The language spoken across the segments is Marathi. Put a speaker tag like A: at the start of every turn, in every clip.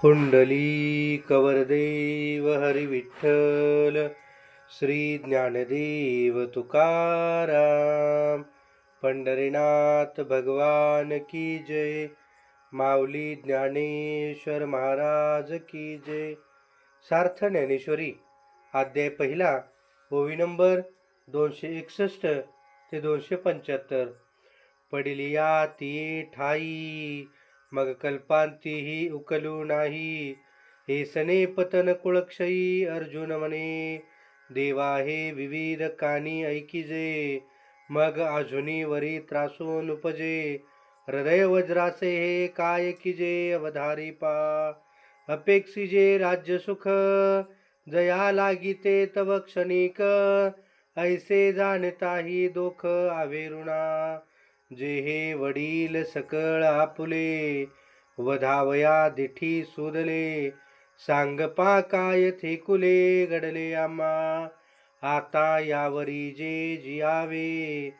A: पुंडली कवरदेव हरिविठ्ठल श्री ज्ञानदेव तुकाराम पंढरीनाथ भगवान की जय माऊली ज्ञानेश्वर महाराज की जय. सार्थ ज्ञानेश्वरी अध्याय पहिला ओवी नंबर दोनशे एकसष्ट ते दोनशे पंच्याहत्तर. पडिलिया ती ठाई मग कल्पांतीही उकलू नाही. हे सने पतन कुळक्षयी अर्जुन म्हणे देवा हे विविध कानी ऐकिजे मग अजुनी वरी त्रासून उपजे. हृदय वज्रासे हे काय किजे अवधारी पा. अपेक्षिजे राज्य सुख जया लागिते तव क्षणिक. ऐसे जाणताही दोख आवेरुणा. जे हे वडील सकळ आपुले वधावया दिठी सुदले सांगपा काय थेकुले घडले आम्हा. आता यावरी जे जियावे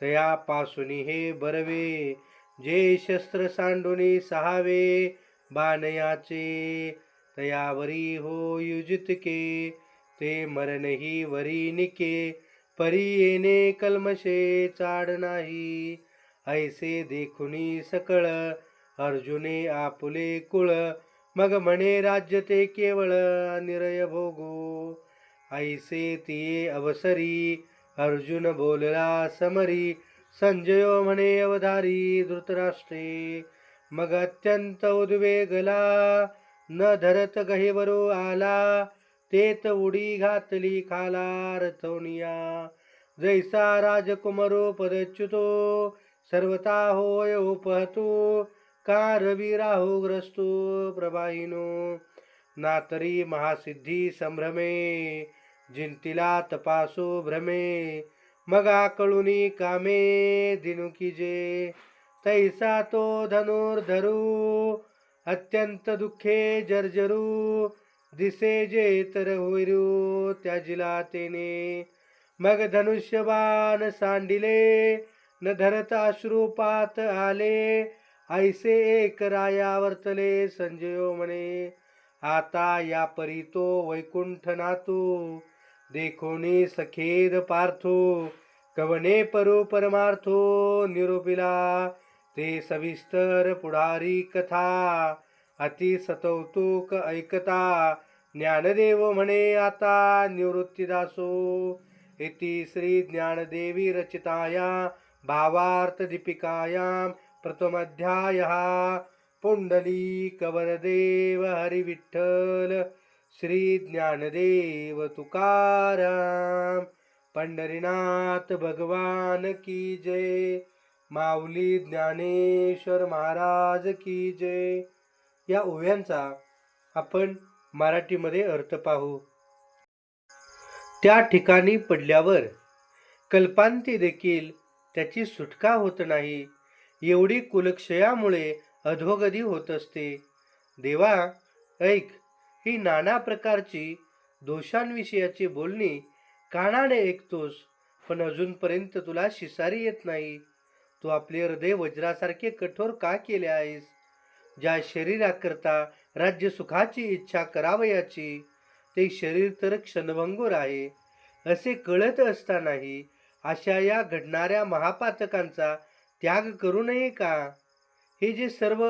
A: तया पासुनी हे बरवे. जे शस्त्र सांडुनी सहावे बाणयाचे. तयावरी हो युजितके ते मरणही वरी निके. परी येणे कलमशे चाड नाही. ऐसे देखुनी सकळ अर्जुने आपुले कुळ मग म्हणे राज्य ते केवळ निरय भोगो. ऐसे तिये अवसरी अर्जुन बोलला समरी संजयो म्हणे अवधारी धृतराष्ट्रे. मग अत्यंत उद्वेगला न धरत गहेवरो आला तेत उडी घातली खाला रथवनिया जैसा राजकुमारो पदच्युतो सर्वता होय उपहतो का रवी राहू ग्रस्तो प्रभाहिनो। नातरी महासिद्धी संभ्रमे जिंतीला तपासो भ्रमे मग आकळुनी कामे दिनुकीजे तैसा तो धनुर्धरू अत्यंत दुःखे जर्जरू दिसे जे तर होईरू त्याजिला तेने। मग धनुष्यबाण सांडिले न धरत अश्रुपात आले ऐसे एक राया वर्तले संजयो म्हणे आता या परी तो वैकुंठ नातू देखोनी सखेद पार्थो कवने परो परमार्थो निरोपिला ते सविस्तर पुढारी कथा अति सतौतुक ऐकता ज्ञानदेव म्हणे आता निवृत्तीदासो. इति श्री ज्ञानदेवी रचिताया भावार्थ दीपिकायां प्रथमाध्यायः। पुंडली कवरदेव हरी श्री ज्ञानदेव तुकाराम पंढरीनाथ भगवान की जय माऊली ज्ञानेश्वर महाराज की जय। या ओव्यांचा आपण मराठीमध्ये अर्थ पाहू। त्या ठिकाणी पडल्यावर कल्पांती देखील त्याची सुटका होत नाही. एवढी कुलक्षयामुळे अधोगती होत असते. देवा ऐक ही नाना प्रकारची दोषांविषयाची बोलणी कानाने ऐकतोस पण अजूनपर्यंत तुला शिसारी येत नाही. तू आपले हृदय वज्रासारखे कठोर का केले आहेस? ज्या शरीराकरता राज्य सुखाची इच्छा करावयाची ते शरीर तर क्षणभंगूर आहे असे कळत असतानाही अशा या घडणाऱ्या महापातकांचा त्याग करू नये का? हे जे सर्व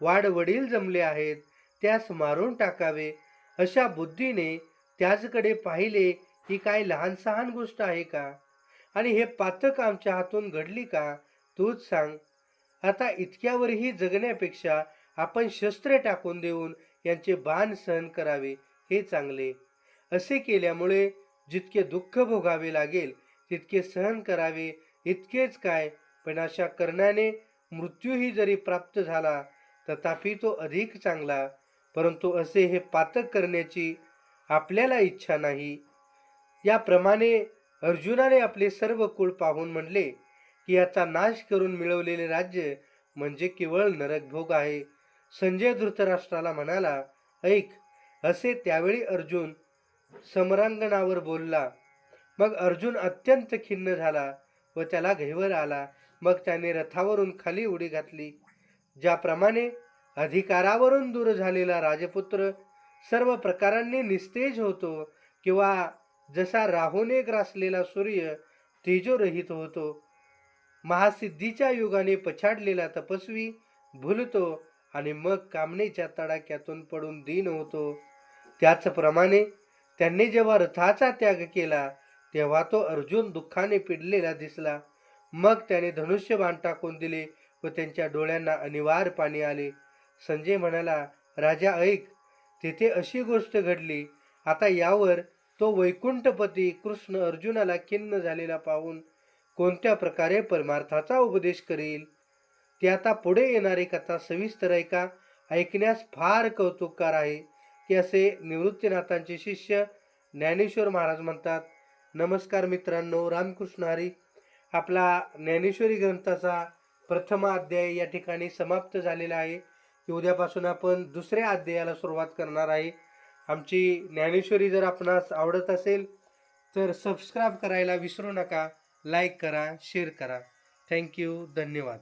A: वाडवडील जमले आहेत त्यास मारून टाकावे अशा बुद्धीने त्याचकडे पाहिले ही काय लहान सहान गोष्ट आहे का? आणि हे पातक आमच्या हातून घडली का? तूच सांग. आता इतक्यावरही जगण्यापेक्षा आपण शस्त्रे टाकून देऊन यांचे बाण सहन करावे हे चांगले. असे केल्यामुळे जितके दुःख भोगावे लागेल तितके सहन करावे इतकेच काय. पण अशा करण्याने मृत्यूही जरी प्राप्त झाला तथापि तो अधिक चांगला. परंतु असे हे पातक करण्याची आपल्याला इच्छा नाही. याप्रमाणे अर्जुनाने आपले सर्व कुळ पाहून म्हणले की याचा नाश करून मिळवलेले राज्य म्हणजे केवळ नरकभोग आहे. संजय धृतराष्ट्राला म्हणाला ऐक असे त्यावेळी अर्जुन समरांगणावर बोलला. मग अर्जुन अत्यंत खिन्न झाला व त्याला घैवर आला. मग त्याने रथावरून खाली उडी घातली. ज्याप्रमाणे अधिकारावरून दूर झालेला राजपुत्र सर्व प्रकारांनी निस्तेज होतो किंवा जसा राहूने ग्रासलेला सूर्य तेजोरहित होतो महासिद्धीच्या युगाने पछाडलेला तपस्वी भुलतो आणि मग कामनेच्या तडाख्यातून पडून दीन होतो. त्याचप्रमाणे त्यांनी जेव्हा रथाचा त्याग केला तेव्हा तो अर्जुन दुःखाने पिडलेला दिसला. मग त्याने धनुष्य बाण टाकून दिले व त्यांच्या डोळ्यांना अनिवार्य पाणी आले. संजय म्हणाला राजा ऐक तेथे अशी गोष्ट घडली. आता यावर तो वैकुंठपती कृष्ण अर्जुनाला खिन्न झालेला पाहून कोणत्या प्रकारे परमार्थाचा उपदेश करील? ती आता पुढे येणारी कथा सविस्तर ऐका ऐकण्यास फार कौतुककार आहे. की असे निवृत्तीनाथांचे शिष्य ज्ञानेश्वर महाराज म्हणतात. नमस्कार मित्रांनो रामकृष्ण हरी. आपला ज्ञानेश्वरी ग्रंथाचा प्रथम अध्याय या ठिकाणी समाप्त झालेला आहे. उद्यापासून आपण दुसऱ्या अध्यायाला सुरुवात करणार आहे. आमची ज्ञानेश्वरी जर आपणास आवडत असेल तर सबस्क्राईब करायला विसरू नका लाईक करा शेअर करा. थँक्यू धन्यवाद.